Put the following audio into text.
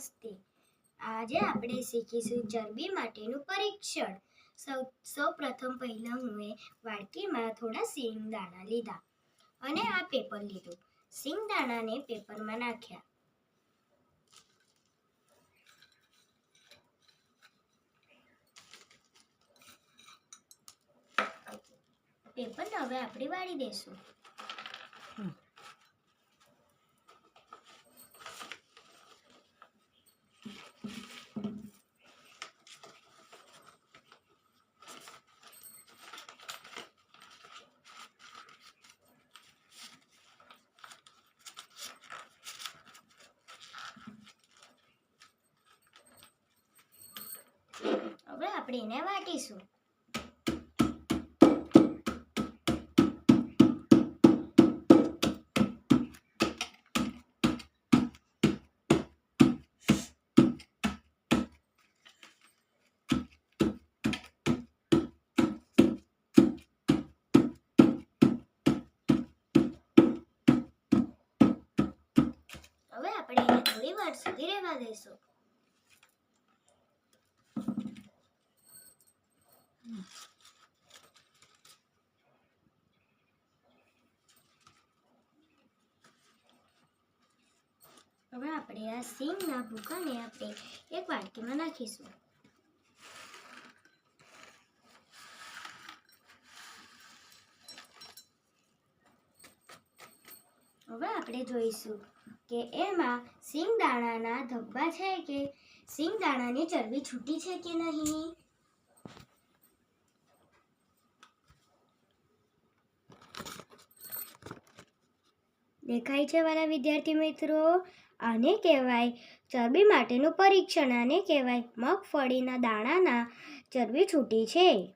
નમસ્તે આજે આપણે શીખીશું ચરબી માટેનું પરીક્ષણ. સૌ સૌ પ્રથમ પહેલાં હું વાડકીમાં થોડા સિંગ દાણા લીધા અને આ પેપર લીધું. સિંગ દાણાને પેપરમાં નાખ્યા. પેપર હવે આપણે વાળી દઈશું હવે વાટીશું. આપણે થોડી વાર સુધી રહેવા દઈશું. હવે આપણે આ સીંગના ભૂકાને આપણે એક વાટકીમાં નાખીશું. હવે આપણે જોઈશું કે એમાં સિંગ દાણાના ધબ્બા છે કે સિંગ દાણાની ચરબી છૂટી છે કે નહીં? દેખાય છે વાળા વિદ્યાર્થી મિત્રો? આને કહેવાય ચરબી માટેનું પરીક્ષણ, આને કહેવાય મગફળીના દાણાના. ચરબી છૂટી છે.